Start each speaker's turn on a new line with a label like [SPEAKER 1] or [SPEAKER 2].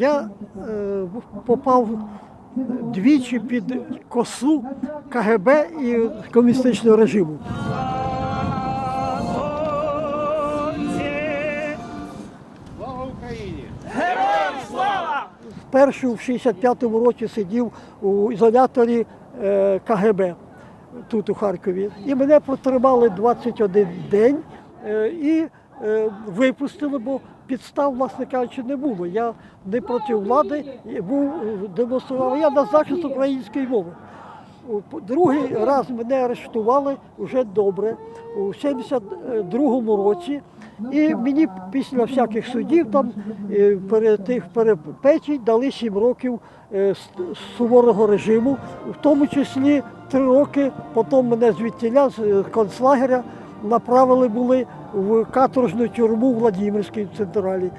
[SPEAKER 1] Я е, попав двічі під косу КГБ і комуністичного режиму. Першу в 65-му році сидів у ізоляторі е, КГБ тут у Харкові. І мене протримали 21 день е, і е, випустили, бо підстав, власне кажучи, не було. Я не проти влади був е, демонстрував. Я на захист української мови. Другий раз мене арештували вже добре у 72-му році. І мені після всяких судів там е, тих перепечень дали 7 років е, суворого режиму, в тому числі 3 роки. Потім мене звідтіля з концлагеря направили були в каторжну тюрму Владимирській централі.